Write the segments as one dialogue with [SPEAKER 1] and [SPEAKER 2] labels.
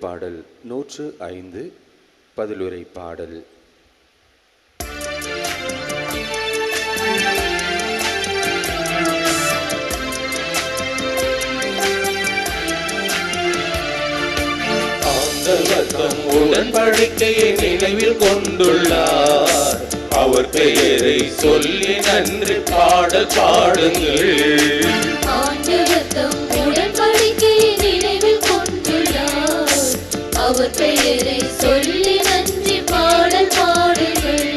[SPEAKER 1] பாடல் நூற்று ஐந்து பதிலுரை பாடல்
[SPEAKER 2] உடன்படிக்கையை நினைவில் கொண்டுள்ளார். அவர் பெயரை சொல்லி நன்றி பாடல் பாடுங்கள்.
[SPEAKER 3] அவர் பெயரை சொல்லி நன்றி பாடல் பாடுங்கள்.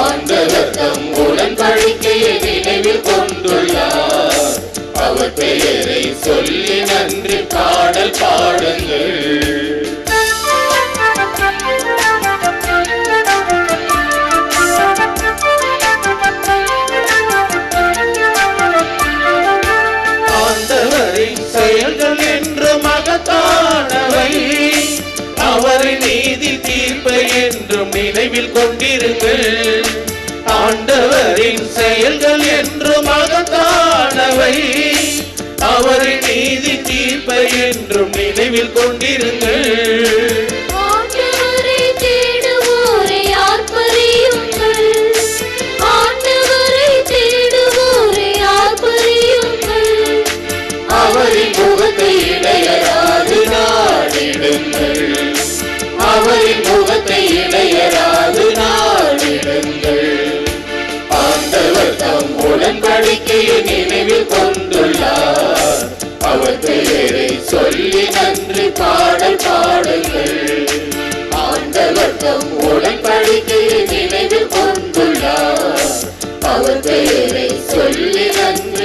[SPEAKER 2] ஆண்டவர் தம் உடன்படிக்கையை நினைவில் கொண்டுள்ளார். அவர் பெயரை சொல்லி நன்றி பாடல் பாடுங்கள். செயல்கள் என்றும் நினைவில் கொண்டிருங்கள் ஆண்டவரின் செயல்கள் என்று மகத்தானவை அவரின் நீதி தீர்ப்பை என்றும் நினைவில் கொண்டிருங்கள் உடன்படிக்கையை நினைவில் கொண்டுள்ளார். அவர் பெயரை சொல்லி நன்றி பாடல் பாடுங்கள். ஆண்டவர் தம் உடன்படிக்கையை நினைவில் கொண்டுள்ளார். அவர் பெயரை சொல்லி நன்றி